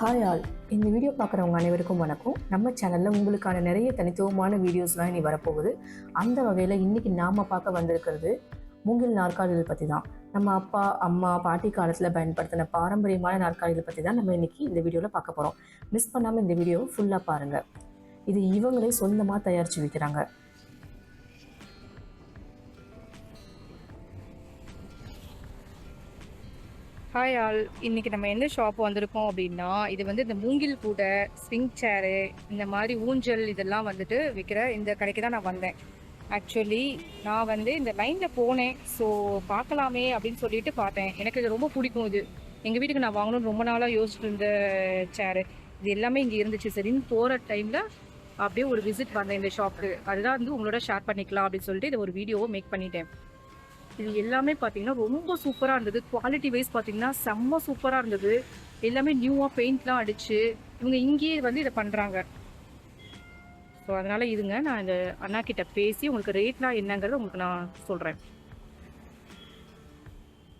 Hi all இந்த video பார்க்குறவங்க அனைவருக்கும் வணக்கம். நம்ம சேனலில் உங்களுக்கான நிறைய தனித்துவமான வீடியோஸ்லாம் இனி வரப்போகுது. அந்த வகையில் இன்றைக்கி நாம் பார்க்க வந்திருக்கிறது மூங்கில் நாற்காலிகள் பற்றி தான் நம்ம அப்பா அம்மா பாட்டி காலத்தில் பயன்படுத்தின பாரம்பரியமான நாற்காலிகள் பற்றி தான் நம்ம இன்றைக்கி இந்த வீடியோவில் பார்க்க போகிறோம் மிஸ் பண்ணாமல் இந்த வீடியோவை ஃபுல்லாக பாருங்கள் இது இவங்களே சொந்தமாக தயாரித்து விற்கிறாங்க ஹாய் ஆல் இன்றைக்கி நம்ம எந்த ஷாப் வந்திருக்கோம் அப்படின்னா இது வந்து இந்த மூங்கில் கூடை ஸ்விங் சேரு இந்த மாதிரி ஊஞ்சல் இதெல்லாம் வந்துட்டு விற்கிற இந்த கடைக்கு தான் நான் வந்தேன். ஆக்சுவலி நான் வந்து இந்த லைனில் போனேன். ஸோ பார்க்கலாமே அப்படின்னு சொல்லிட்டு பார்த்தேன். எனக்கு இது ரொம்ப பிடிக்கும் இது. எங்கள் வீட்டுக்கு நான் வாங்கணும்னு ரொம்ப நாளாக யோசிச்சுட்டு இருந்த சேரு இது எல்லாமே இங்கே இருந்துச்சு. சரின்னு போகிற டைமில் அப்படியே ஒரு விசிட் வந்தேன் இந்த ஷாப்புக்கு அதுதான் வந்து உங்களோட ஷேர் பண்ணிக்கலாம் அப்படின்னு சொல்லிட்டு இதை ஒரு வீடியோவை மேக் பண்ணிட்டேன். இது எல்லாமே பார்த்தீங்கன்னா ரொம்ப சூப்பராக இருந்தது. குவாலிட்டி வைஸ் பார்த்தீங்கன்னா செம்ம சூப்பராக இருந்தது. எல்லாமே நியூவாக பெயிண்ட்லாம் அடித்து இவங்க இங்கேயே வந்து இதை பண்ணுறாங்க ஸோ அதனால் இதுங்க நான் இந்த அண்ணா கிட்ட பேசி உங்களுக்கு ரேட்லாம் என்னங்கிறத உங்களுக்கு நான் சொல்கிறேன்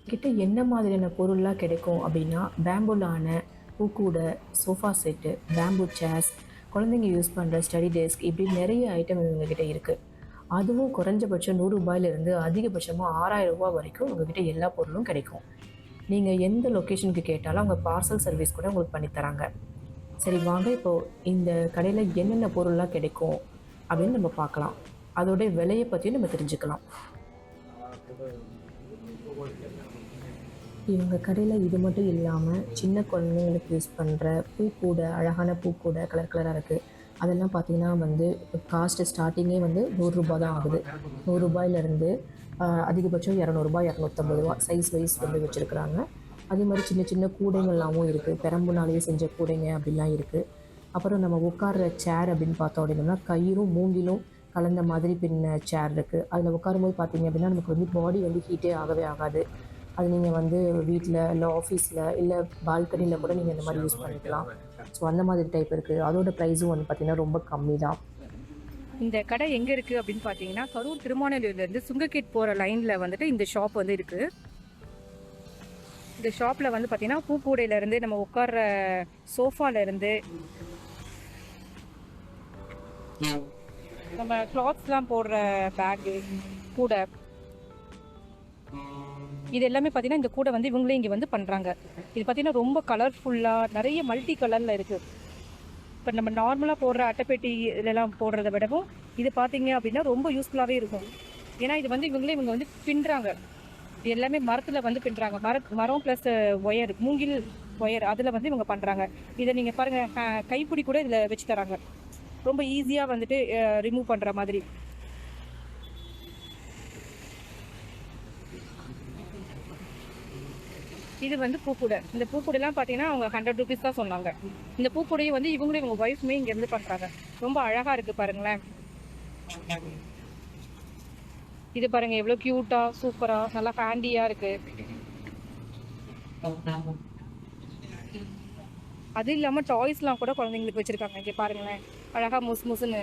கிட்ட என்ன மாதிரியான பொருள்லாம் கிடைக்கும் அப்படின்னா பேம்பூலான பூக்கூடை சோஃபா செட்டு பேம்பூ சேர்ஸ் குழந்தைங்க யூஸ் பண்ணுற ஸ்டடி டெஸ்க் இப்படி நிறைய ஐட்டம் இவங்ககிட்ட இருக்குது அதுவும் குறைஞ்சபட்சம் நூறுரூபாயிலிருந்து அதிகபட்சமாக ஆறாயிரம் ரூபாய் வரைக்கும் உங்ககிட்ட எல்லா பொருளும் கிடைக்கும். நீங்கள் எந்த லொக்கேஷனுக்கு கேட்டாலும் அவங்க பார்சல் சர்வீஸ் கூட உங்களுக்கு பண்ணித்தராங்க சரி வாங்க இப்போது இந்த கடையில் என்னென்ன பொருள்லாம் கிடைக்கும் அப்படின்னு நம்ம பார்க்கலாம். அதோடைய விலையை பற்றியும் நம்ம தெரிஞ்சுக்கலாம். இவங்க கடையில் இது மட்டும் இல்லாமல் சின்ன குழந்தைங்களுக்கு யூஸ் பண்ணுற பூக்கூடை அழகான பூக்கூடை கலர் கலராக இருக்குது அதெல்லாம் பார்த்தீங்கன்னா வந்து காஸ்ட்டு ஸ்டார்டிங்கே வந்து நூறுரூபா தான் ஆகுது. நூறுரூபாயிலேருந்து அதிகபட்சம் இரநூறுபா இரநூத்தம்பது ரூபா சைஸ் வைஸ் வந்து வச்சுருக்குறாங்க. அதே மாதிரி சின்ன சின்ன கூடைங்கள்லாமும் இருக்குது பெரம்புனாலேயே செஞ்ச கூடைங்க அப்படிலாம் இருக்குது அப்புறம் நம்ம உட்கார்ற சேர் அப்படின்னு பார்த்தோம் அப்படின்னா கயிறும் மூங்கிலும் கலந்த மாதிரி பின்ன சேர் இருக்குது அதில் உட்காரும்போது பார்த்தீங்க அப்படின்னா நமக்கு வந்து பாடி வந்து ஹீட்டே ஆகவே ஆகாது. அது நீங்கள் வந்து வீட்டில் இல்லை ஆஃபீஸில் இல்லை பால்கனியில் கூட நீங்கள் இந்த மாதிரி யூஸ் பண்ணிக்கலாம். ஸோ அந்த மாதிரி டைப் இருக்குது அதோட ப்ரைஸும் வந்து பார்த்திங்கன்னா ரொம்ப கம்மி தான் இந்த கடை எங்கே இருக்குது அப்படின்னு பார்த்தீங்கன்னா கரூர் திருமாநல்லூர்லேருந்து சுங்கக்கேட் போகிற லைனில் வந்துட்டு இந்த ஷாப் வந்து இருக்குது இந்த ஷாப்பில் வந்து பார்த்தீங்கன்னா பூக்கூடையிலேருந்து நம்ம உட்கார்ற சோஃபாலேருந்து நம்ம கிளாத்ஸ்லாம் போடுற பேக்கு கூடை இது எல்லாமே பார்த்தீங்கன்னா இந்த கூடை வந்து இவங்களே இங்கே வந்து பண்ணுறாங்க இது பார்த்தீங்கன்னா ரொம்ப கலர்ஃபுல்லாக நிறைய மல்டி கலரில் இருக்குது இப்போ நம்ம நார்மலாக போடுற அட்டைப்பெட்டி இதெல்லாம் போடுறத விடவும் இது பார்த்தீங்க அப்படின்னா ரொம்ப யூஸ்ஃபுல்லாகவே இருக்கும். ஏன்னா இது வந்து இவங்களே இவங்க வந்து பின்னுறாங்க இது எல்லாமே மரத்தில் வந்து பின்னுறாங்க மர மரம் ப்ளஸ் ஒயர் மூங்கில் ஒயர் அதில் வந்து இவங்க பண்ணுறாங்க இதை நீங்கள் பாருங்கள் கைப்பிடி கூட இதில் வச்சு தராங்க. ரொம்ப ஈஸியாக வந்துட்டு ரிமூவ் பண்ணுற மாதிரி. இது வந்து பூக்கூடை. இந்த பூக்கூடைலாம் பார்த்தீங்கன்னா அவங்க ஹண்ட்ரட் ருபீஸ் தான் சொன்னாங்க. இந்த பூக்கூடையும் வந்து இவங்களும் இவங்க ஒய்ஃப்மே இங்கேருந்து பண்ணுறாங்க ரொம்ப அழகாக இருக்குது பாருங்களேன். இது பாருங்க எவ்வளோ க்யூட்டாக சூப்பராக நல்லா ஹேண்டியாக இருக்கு. அது இல்லாமல் டாய்ஸ்லாம் கூட குழந்தைங்களுக்கு வச்சுருக்காங்க. இங்கே பாருங்களேன். அழகாக முசு முசுன்னு.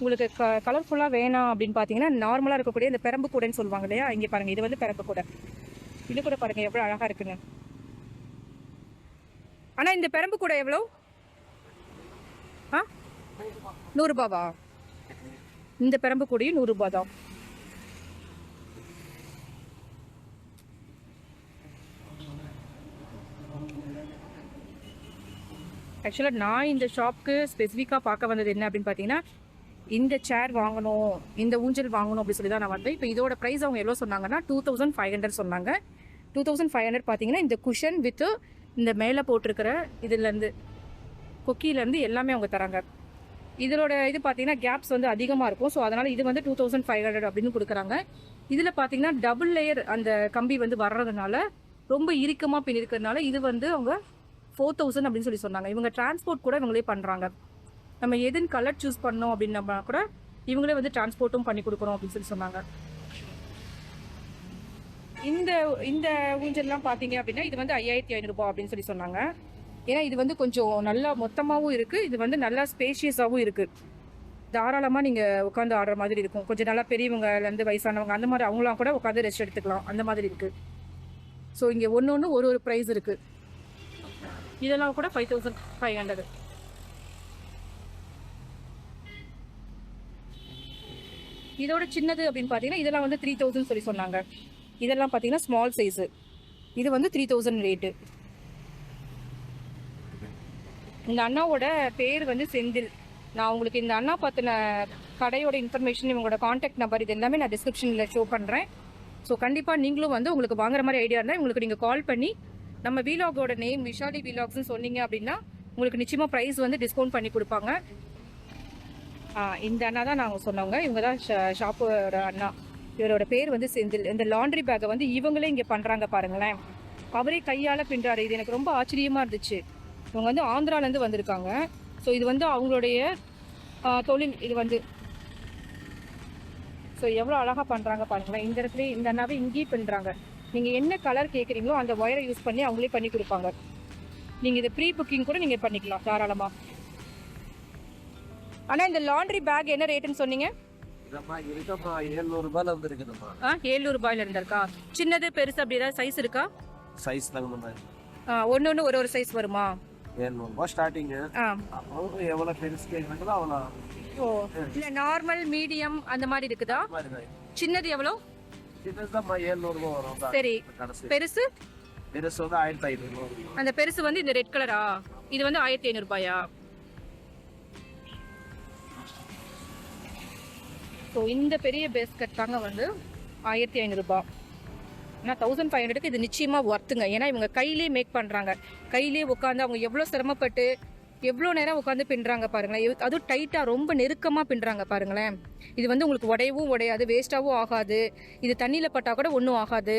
உங்களுக்கு க கலர்ஃபுல்லாக வேணாம் அப்படின்னு பார்த்தீங்கன்னா நார்மலாக இருக்கக்கூடிய இந்த பெரம்பு கூடைன்னு சொல்லுவாங்க இல்லையா? இங்கே பாருங்கள் இது வந்து பெரம்பு கூடை. இது கூட பாருங்கள் எவ்வளோ அழகாக இருக்குங்க. ஆனால் இந்த பெரம்பு கூடை எவ்வளோ ஆ? நூறுரூபாவா? இந்த பெரம்பு கூடையும் நூறுரூபா தான் ஆக்சுவலாக நான் இந்த ஷாப்க்கு ஸ்பெசிஃபிக்காக பார்க்க வந்தது என்ன அப்படின்னு பார்த்தீங்கன்னா இந்த சேர் வாங்கணும் இந்த ஊஞ்சல் வாங்கணும் அப்படி சொல்லி தான் நான் வந்தேன். இப்போ இதோட ப்ரைஸ் அவங்க எவ்வளோ சொன்னாங்கன்னா டூ தௌசண்ட் ஃபைவ் ஹண்ட்ரட் சொன்னாங்க. டூ தௌசண்ட் ஃபைவ் ஹண்ட்ரட் பார்த்தீங்கன்னா இந்த குஷன் வித்து இந்த மேலே போட்டிருக்கிற இதுலேருந்து கொக்கியிலேருந்து எல்லாமே அவங்க தராங்க. இதோட இது பார்த்தீங்கன்னா கேப்ஸ் வந்து அதிகமாக இருக்கும். ஸோ அதனால் இது வந்து டூ தௌசண்ட் ஃபைவ் ஹண்ட்ரட் அப்படின்னு கொடுக்குறாங்க. இதில் பார்த்தீங்கன்னா டபுள் லேயர் அந்த கம்பி வந்து வர்றதுனால ரொம்ப இறுக்கமாக பின் இருக்கிறதுனால இது வந்து அவங்க ஃபோர் தௌசண்ட் அப்படின்னு சொல்லி சொன்னாங்க. இவங்க டிரான்ஸ்போர்ட் கூட இவங்களே பண்ணுறாங்க நம்ம எதுன்னு கலர் சூஸ் பண்ணோம் அப்படின்னா கூட இவங்களே வந்து டிரான்ஸ்போர்ட்டும் பண்ணி கொடுக்குறோம் அப்படின்னு சொல்லி சொன்னாங்க. இந்த இந்த ஊஞ்சல்லாம் பார்த்தீங்க அப்படின்னா இது வந்து ஐயாயிரத்தி ஐநூறுபா அப்படின்னு சொல்லி சொன்னாங்க. ஏன்னா இது வந்து கொஞ்சம் நல்லா மொத்தமாகவும் இருக்குது இது வந்து நல்லா ஸ்பேஷியஸாகவும் இருக்குது தாராளமாக நீங்கள் உட்காந்து ஆடுற மாதிரி இருக்கும். கொஞ்சம் நல்லா பெரியவங்கலேருந்து வயசானவங்க அந்த மாதிரி அவங்களாம் கூட உட்காந்து ரெஸ்ட் எடுத்துக்கலாம். அந்த மாதிரி இருக்குது ஸோ இங்கே ஒன்று ஒன்று ஒரு ஒரு ப்ரைஸ் இருக்குது இதெல்லாம் கூட ஃபைவ் தௌசண்ட் ஃபைவ் ஹண்ட்ரட் இதோட சின்னது அப்படின்னு பார்த்தீங்கன்னா இதெல்லாம் வந்து த்ரீ தௌசண்ட் சொல்லி சொன்னாங்க. இதெல்லாம் பார்த்தீங்கன்னா ஸ்மால் சைஸு இது வந்து த்ரீ தௌசண்ட் ரேட்டு இந்த அண்ணாவோட பேர் வந்து செந்தில். நான் உங்களுக்கு இந்த அண்ணா பற்றின கடையோட இன்ஃபர்மேஷன் இவங்களோட காண்டாக்ட் நம்பர் இது எல்லாமே நான் டிஸ்கிரிப்ஷனில் ஷோ பண்ணுறேன் ஸோ கண்டிப்பாக நீங்களும் வந்து உங்களுக்கு வாங்குற மாதிரி ஐடியா இருந்தால் உங்களுக்கு நீங்கள் கால் பண்ணி நம்ம வீலாகோட நேம் விஷாலி வீலாக்ஸ்னு சொன்னீங்க அப்படின்னா உங்களுக்கு நிச்சயமாக ப்ரைஸ் வந்து டிஸ்கவுண்ட் பண்ணி கொடுப்பாங்க. இந்த அண்ணா தான் நாங்கள் சொன்னவங்க. இவங்க தான் ஷாப்போட அண்ணா. இவரோட பேர் வந்து செந்தில். இந்த லாண்ட்ரி பேக்கை வந்து இவங்களே இங்கே பண்ணுறாங்க பாருங்களேன். அவரே கையால் பின்றாரு. இது எனக்கு ரொம்ப ஆச்சரியமாக இருந்துச்சு. இவங்க வந்து ஆந்திராலேருந்து வந்திருக்காங்க. ஸோ இது வந்து அவங்களுடைய தொழில். இது வந்து ஸோ எவ்வளோ அழகாக பண்ணுறாங்க பாருங்களேன். இந்த இடத்துல இந்த அண்ணாவே இங்கேயே பின்னுறாங்க நீங்கள் என்ன கலர் கேட்குறீங்களோ அந்த ஒயரை யூஸ் பண்ணி அவங்களே பண்ணி கொடுப்பாங்க. நீங்கள் இது ப்ரீ புக்கிங் கூட நீங்கள் பண்ணிக்கலாம் தாராளமாக ஆனால் இந்த லாண்ட்ரி பேக் என்ன ரேட்டுன்னு சொன்னீங்க? ஏழ்நூறு ரூபாயில இருந்து சின்னது பெருசு அப்படி ஏதாவது சைஸ் இருக்கா? சைஸ் ஒன்று ஒன்று ஒரு ஒரு சைஸ் வருமா? ஏழ்நூறு ரூபாய் ஸ்டார்டிங்கு ஆ. அப்புறம் எவ்வளோ பெருசு கேட்குறாங்களோ அவ்வளோ ஓ இல்லை நார்மல் மீடியம் அந்த மாதிரி இருக்குதா? சின்னது எவ்வளோ ரூபாய் சரி. பெருசு? பெருசு வந்து ஆயிரத்தி ஐநூறு அந்த பெருசு வந்து இந்த ரெட் கலரா இது வந்து ஆயிரத்தி ஐநூறுபாயா ஸோ இந்த பெரிய பேஸ்கட் தாங்க வந்து ஆயிரத்தி ஐநூறுரூபா ஆனால் தௌசண்ட் ஃபைவ் ஹண்ட்ரடுக்கு இது நிச்சயமாக ஒர்த்துங்க ஏன்னா இவங்க கையிலே மேக் பண்ணுறாங்க கையிலே உட்காந்து அவங்க எவ்வளோ சிரமப்பட்டு எவ்வளோ நேரம் உட்காந்து பின்னுறாங்க பாருங்களேன். அதுவும் டைட்டாக ரொம்ப நெருக்கமாக பின்னுறாங்க பாருங்களேன். இது வந்து உங்களுக்கு உடையவும் உடையாது வேஸ்ட்டாகவும் ஆகாது. இது தண்ணியில் பட்டால் கூட ஒன்றும் ஆகாது.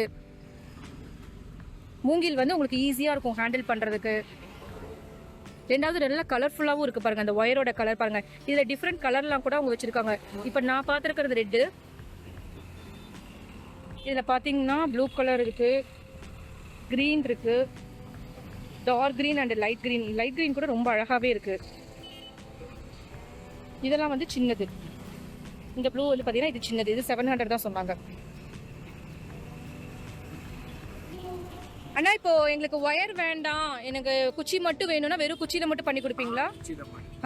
மூங்கில் வந்து உங்களுக்கு ஈஸியாக இருக்கும் ஹேண்டில் பண்ணுறதுக்கு ரெண்டாவது நல்லா கலர்ஃபுல்லாகவும் இருக்குது பாருங்கள் அந்த ஒயரோட கலர் பாருங்கள் இதில் டிஃப்ரெண்ட் கலர்லாம் கூட அவங்க வச்சுருக்காங்க. இப்போ நான் பார்த்துருக்கிறது ரெட்டு இதில் பார்த்தீங்கன்னா ப்ளூ கலர் இருக்குது க்ரீன் இருக்குது dark green and light green light green கூட ரொம்ப அழகாகவே இருக்குது இதெல்லாம் வந்து சின்னது. இந்த ப்ளூ வந்து பார்த்தீங்கன்னா இது சின்னது. இது செவன் ஹண்ட்ரட் தான் சொன்னாங்க. அண்ணா இப்போ எங்களுக்கு ஒயர் வேண்டாம். எனக்கு குச்சி மட்டும் வேணும்னா வெறும் குச்சியில மட்டும் பண்ணி கொடுப்பீங்களா?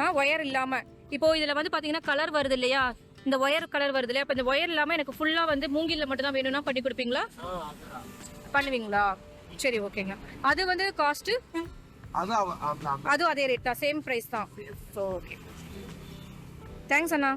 ஆ ஒயர் இல்லாம. இப்போ இதுல வந்து பாத்தீங்கன்னா கலர் வருது இல்லையா? இந்த ஒயர் கலர் வருது இல்லையா? இப்போ இந்த ஒயர் இல்லாம எனக்கு ஃபுல்லா வந்து மூங்கில்ல மட்டும் தான் வேணும்னா பண்ணி கொடுப்பீங்களா? பண்ணுவீங்களா? சரி ஓகேங்க அது வந்து காஸ்ட் அதுவும் அதே ரேட் தான் சேம் ப்ரைஸ் தான். ஓகே தேங்க்ஸ் அண்ணா.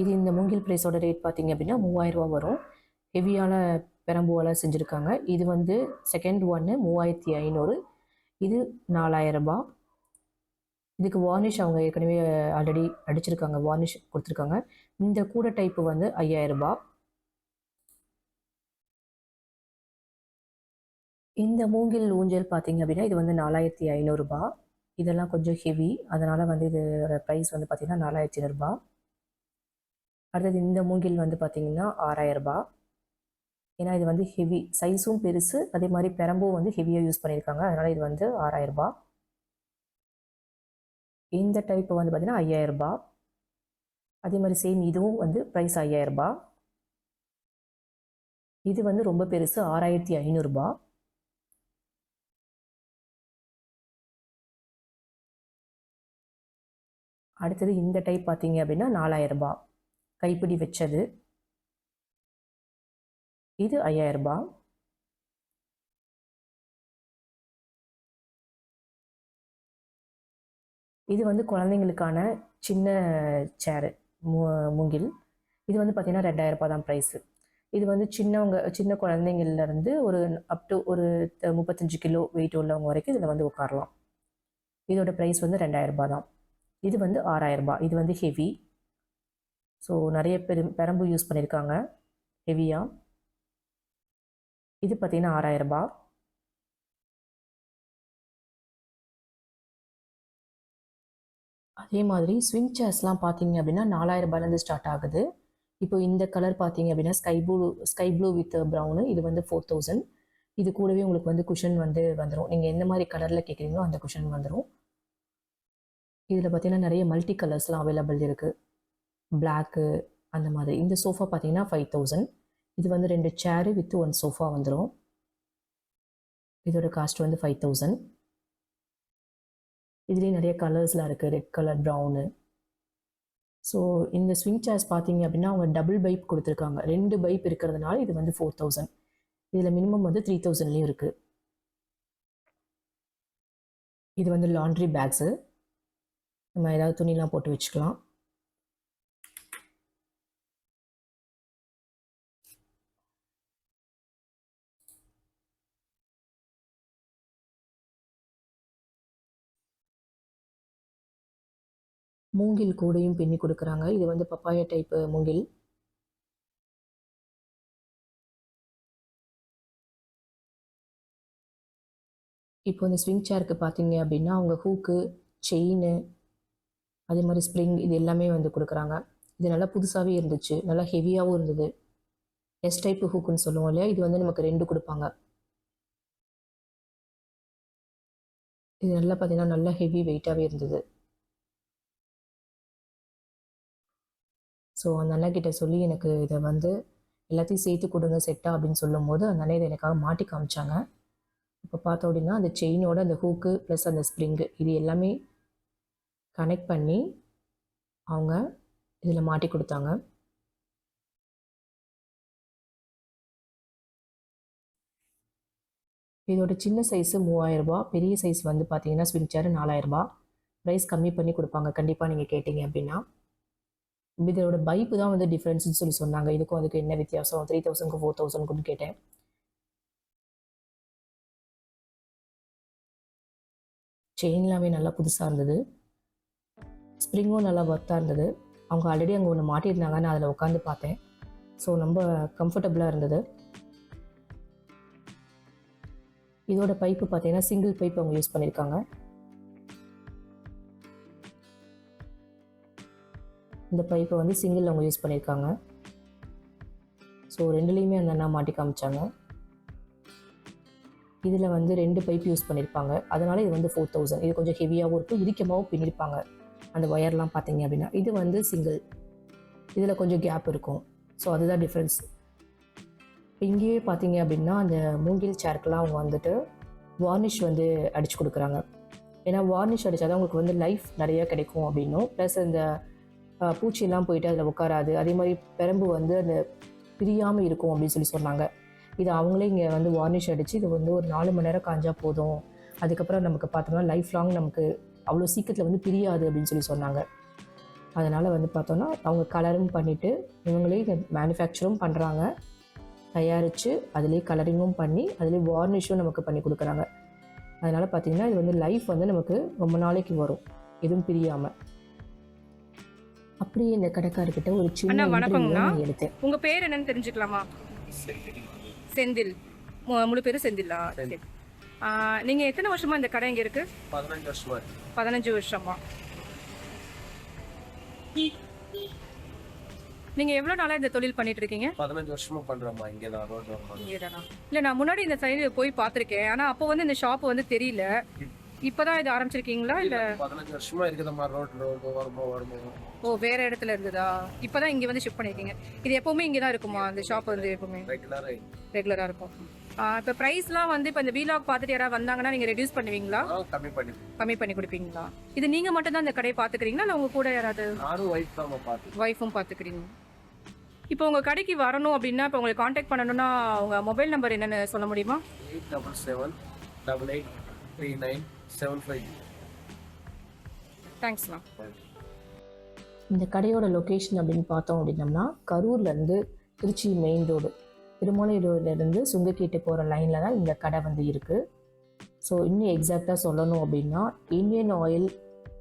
இது இந்த மூங்கில் ப்ரைஸோட ரேட் பார்த்தீங்க அப்படின்னா மூவாயிரரூவா வரும். ஹெவியான பெரம்புவால் செஞ்சுருக்காங்க. இது வந்து செகண்ட் ஒன்று மூவாயிரத்தி ஐநூறு. இது நாலாயிரரூபா இதுக்கு வார்னிஷ் அவங்க ஏற்கனவே ஆல்ரெடி அடிச்சிருக்காங்க. வார்னிஷ் கொடுத்துருக்காங்க. இந்த கூடை டைப்பு வந்து ஐயாயிரரூபா இந்த மூங்கில் ஊஞ்சல் பார்த்தீங்க அப்படின்னா இது வந்து நாலாயிரத்தி ஐநூறுரூபா இதெல்லாம் கொஞ்சம் ஹெவி அதனால் வந்து இதோட ப்ரைஸ் வந்து பார்த்திங்கன்னா நாலாயிரத்தி ஐநூறுரூபா அடுத்தது இந்த மூங்கில் வந்து பார்த்திங்கன்னா ஆறாயிரம் ஏன்னா இது வந்து ஹெவி சைஸும் பெருசு அதே மாதிரி பெரம்பும் வந்து ஹெவியாக யூஸ் பண்ணியிருக்காங்க அதனால் இது வந்து ஆறாயிரரூபா இந்த டைப் வந்து பார்த்திங்கன்னா ஐயாயிரரூபா அதே மாதிரி சேம் இதுவும் வந்து ப்ரைஸ் ஐயாயிரரூபா இது வந்து ரொம்ப பெருசு ஆறாயிரத்தி ஐநூறுரூபா அடுத்தது இந்த டைப் பார்த்தீங்க அப்படின்னா நாலாயிரரூபா கைப்பிடி வச்சது. இது ஐயாயிரம் ரூபாய். இது வந்து குழந்தைங்களுக்கான சின்ன சேரு மூங்கில். இது வந்து பார்த்தீங்கன்னா ரெண்டாயிரம் ரூபாய் தான் ப்ரைஸு இது வந்து சின்னவங்க சின்ன குழந்தைங்கள்லேருந்து ஒரு அப் டு ஒரு முப்பத்தஞ்சு கிலோ வெயிட் உள்ளவங்க வரைக்கும் இதில் வந்து உட்காரலாம். இதோட ப்ரைஸ் வந்து ரெண்டாயிரம் ரூபாய் தான். இது வந்து ஆறாயிரம் ரூபாய். இது வந்து ஹெவி ஸோ நிறைய பெரும் பெரம்பு யூஸ் பண்ணியிருக்காங்க ஹெவியாக இது பார்த்தீங்கன்னா ஆறாயிரம் ரூபாய் அதே மாதிரி ஸ்விங் சேர்ஸ்லாம் பார்த்தீங்க அப்படின்னா நாலாயிரம் ரூபாயிலேருந்து ஸ்டார்ட் ஆகுது. இப்போ இந்த கலர் பார்த்தீங்க அப்படின்னா sky blue sky blue with brown இது வந்து ஃபோர் தௌசண்ட் இது கூடவே உங்களுக்கு வந்து குஷன் வந்து வந்துடும் நீங்கள் எந்த மாதிரி கலரில் கேட்குறீங்களோ அந்த குஷன் வந்துடும் இதில் பார்த்தீங்கன்னா நிறைய மல்டி கலர்ஸ்லாம் அவைலபிள் இருக்குது பிளாக்கு அந்த மாதிரி. இந்த சோஃபா பார்த்தீங்கன்னா ஃபைவ் தௌசண்ட் இது வந்து ரெண்டு சேரு வித் ஒன் சோஃபா வந்துடும் இதோட காஸ்ட் வந்து ஃபைவ் தௌசண்ட் இதுலேயும் நிறைய கலர்ஸ்லாம் இருக்குது ரெட் கலர் ப்ரௌனு ஸோ இந்த ஸ்விங் சேர்ஸ் பார்த்தீங்க அப்படின்னா அவங்க டபுள் பைப் கொடுத்துருக்காங்க. ரெண்டு பைப் இருக்கிறதுனால இது வந்து ஃபோர் தௌசண்ட் இதில் மினிமம் வந்து த்ரீ தௌசண்ட்லேயும் இருக்குது இது வந்து லாண்ட்ரி பேக்ஸு நம்ம ஏதாவது துணிலாம் போட்டு வச்சுக்கலாம். மூங்கில் கூடையும் பின்னி கொடுக்குறாங்க. இது வந்து பப்பாயா டைப்பு மூங்கில். இப்போ இந்த ஸ்விங் சேருக்கு பார்த்தீங்க அப்படின்னா அவங்க ஹூக்கு செயின் அதே மாதிரி ஸ்ப்ரிங் இது எல்லாமே வந்து கொடுக்குறாங்க. இது நல்லா புதுசாகவே இருந்துச்சு நல்லா ஹெவியாகவும் இருந்தது. எஸ் டைப் ஹூக்குன்னு சொல்லுவோம் இல்லையா? இது வந்து நமக்கு ரெண்டு கொடுப்பாங்க. இது நல்லா பார்த்தீங்கன்னா நல்லா ஹெவி வெயிட்டாகவே இருந்தது. ஸோ அந்த அண்ணா கிட்ட சொல்லி எனக்கு இதை வந்து எல்லாத்தையும் சேர்த்து கொடுங்க செட்டா அப்படின்னு சொல்லும்போது அந்த அண்ணா இதை எனக்காக மாட்டி காமிச்சாங்க. இப்போ பார்த்தோம் அப்படின்னா அந்த செயினோட அந்த ஹூக்கு ப்ளஸ் அந்த ஸ்ப்ரிங்கு இது எல்லாமே கனெக்ட் பண்ணி அவங்க இதில் மாட்டி கொடுத்தாங்க. இதோட சின்ன சைஸு மூவாயிரரூபா பெரிய சைஸ் வந்து பார்த்தீங்கன்னா ஸ்விங் சேர் நாலாயிரரூபா ப்ரைஸ் கம்மி பண்ணி கொடுப்பாங்க. கண்டிப்பாக நீங்கள் கேட்டிங்க அப்படின்னா. இதோட பைப்பு தான் வந்து டிஃப்ரென்ஸ்னு சொல்லி சொன்னாங்க. இதுக்கும் அதுக்கு என்ன வித்தியாசம்? த்ரீ தௌசண்ட்க்கு ஃபோர் தௌசண்ட்க்கு கேட்டேன். செயின்லாமே நல்லா புதுசாக இருந்தது. ஸ்ப்ரிங்கும் நல்லா ஒர்த்தாக இருந்தது. அவங்க ஆல்ரெடி அங்கே ஒன்று மாட்டியிருந்தாங்க. நான் அதில் உட்காந்து பார்த்தேன். ஸோ ரொம்ப கம்ஃபர்டபுளாக இருந்தது. இதோட பைப்பு பார்த்தீங்கன்னா சிங்கிள் பைப் அவங்க யூஸ் பண்ணியிருக்காங்க. இந்த பைப்பை வந்து சிங்கிள் அவங்க யூஸ் பண்ணியிருக்காங்க. ஸோ ரெண்டுலேயுமே அந்த அண்ணா மாட்டி காமிச்சாங்க. இதில் வந்து ரெண்டு பைப் யூஸ் பண்ணியிருப்பாங்க. அதனால் இது வந்து ஃபோர் தௌசண்ட் இது கொஞ்சம் ஹெவியாகவும் இருக்கும் இடிக்கமாகவும் பின்னிருப்பாங்க. அந்த ஒயர்லாம் பார்த்தீங்க அப்படின்னா இது வந்து சிங்கிள் இதில் கொஞ்சம் கேப் இருக்கும். ஸோ அதுதான் டிஃப்ரென்ஸ் இப்போ இங்கேயே பார்த்தீங்க அப்படின்னா அந்த மூங்கில் சேர்க்கெலாம் அவங்க வந்துட்டு வார்னிஷ் வந்து அடித்து கொடுக்குறாங்க. ஏன்னா வார்னிஷ் அடித்தாதான் உங்களுக்கு வந்து லைஃப் நிறையா கிடைக்கும் அப்படின்னும். ப்ளஸ் இந்த பூச்சியெல்லாம் போயிட்டு அதில் உட்காராது. அதே மாதிரி பெரம்பு வந்து அந்த பிரியாமல் இருக்கும் அப்படின்னு சொல்லி சொன்னாங்க. இது அவங்களே இங்கே வந்து வார்னிஷ் அடித்து இது வந்து ஒரு நாலு மணி நேரம் காஞ்சா போதும். அதுக்கப்புறம் நமக்கு பார்த்தோம்னா லைஃப் லாங் நமக்கு அவ்வளோ சீக்கிரத்தில் வந்து பிரியாது அப்படின்னு சொல்லி சொன்னாங்க. அதனால் வந்து பார்த்தோன்னா அவங்க கலரும் பண்ணிவிட்டு இவங்களே இதை மேனுஃபேக்சரும் பண்ணுறாங்க தயாரித்து அதிலே கலரிங்கும் பண்ணி அதிலே வார்னிஷும் நமக்கு பண்ணி கொடுக்குறாங்க. அதனால் பார்த்தீங்கன்னா இது வந்து லைஃப் வந்து நமக்கு ரொம்ப நாளைக்கு வரும். எதுவும் பிரியாமல் அப்படியே இந்த கடைக்காரர்கிட்ட ஒரு சின்ன எடுத்தேன். உங்க பேர் என்னன்னு தெரிஞ்சுக்கலாமா? செந்தில். முழு பேரு செந்தில்லா சரி நீங்க எத்தனை வருஷமா இந்த கடை இங்க இருக்கு? பதினஞ்சு வருஷமா இருக்கு. பதினஞ்சு வருஷமா. நீங்க எவ்வளவு நாளா இந்த தொழில் பண்ணிட்டு இருக்கீங்க? பதினஞ்சு வருஷமா பண்றோம்மா. இங்கே தான்? இல்ல நான் முன்னாடி இந்த சைடு போய் பார்த்திருக்கேன். ஆனா அப்போ வந்து இந்த ஷாப் வந்து தெரியல. இப்பதான் இது ஆரம்பிச்சிருக்கீங்களா இல்ல பதினஞ்சு வருஷமா இருக்குதம்மா ரோட் ரோடு வருமோ வருமோ ஓ வேற இடத்துல இருந்ததா? இப்பதான் இங்க வந்து ஷிஃப்ட் பண்ணிருக்கீங்க. இது எப்பவுமே இங்க தான் இருக்குமா இந்த ஷாப் வந்து எப்பவுமே? ரெகுலரா ரெகுலரா இருக்கும். இப்ப பிரைஸ்லாம் வந்து இப்ப இந்த வீலாக் பார்த்துட்டு யாராவது வந்தாங்கன்னா நீங்க ரெடியூஸ் பண்ணுவீங்களா? கம்மி பண்ணி கம்மி பண்ணி கொடுப்பீங்களா? இது நீங்க மட்டும் தான் இந்த கடையை பாத்துக்கிறீங்களா இல்ல உங்க கூட யாராவது? நானும் தான் ஒய்ஃபும் பாத்துக்கிறீங்க இப்போ உங்க கடைக்கு வரணும் அப்படின்னா இப்போ உங்களை காண்டாக்ட் பண்ணணும்னா உங்க மொபைல் நம்பர் என்னன்னு சொல்ல முடியுமா? Eight double seven double eight three nine seven five. தேங்க்ஸ்ண்ணா இந்த கடையோட லொக்கேஷன் அப்படின்னு பார்த்தோம் அப்படின்னம்னா கரூர்லேருந்து திருச்சி மெயின் ரோடு திருமலை ரோட்லேருந்து சுங்கக்கேட்டு போகிற லைனில் தான் இந்த கடை வந்து இருக்குது ஸோ இன்னும் எக்ஸாக்டாக சொல்லணும் அப்படின்னா இந்தியன் ஆயில்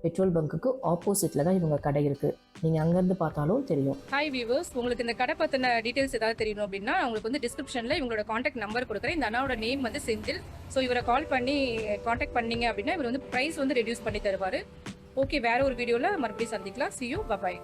பெட்ரோல் பங்க்குக்கு ஆப்போசிட்டில் தான் இவங்க கடை இருக்குது நீங்கள் அங்கேருந்து பார்த்தாலும் தெரியும். ஹாய் வியூவர்ஸ் உங்களுக்கு இந்த கடை பற்றின டீட்டெயில்ஸ் ஏதாவது தெரியணும் அப்படின்னா உங்களுக்கு வந்து டிஸ்கிரிப்ஷனில் இவங்களோட காண்டாக்ட் நம்பர் கொடுக்குறேன். இந்த அண்ணாவோட நேம் வந்து செந்தில். ஸோ இவரை கால் பண்ணி காண்டாக்ட் பண்ணீங்க அப்படின்னா இவர் வந்து ப்ரைஸ் வந்து ரெடியூஸ் பண்ணி தருவார். ஓகே வேற ஒரு வீடியோவில் மறுபடியும் சந்திக்கலாம். See you you. பாய்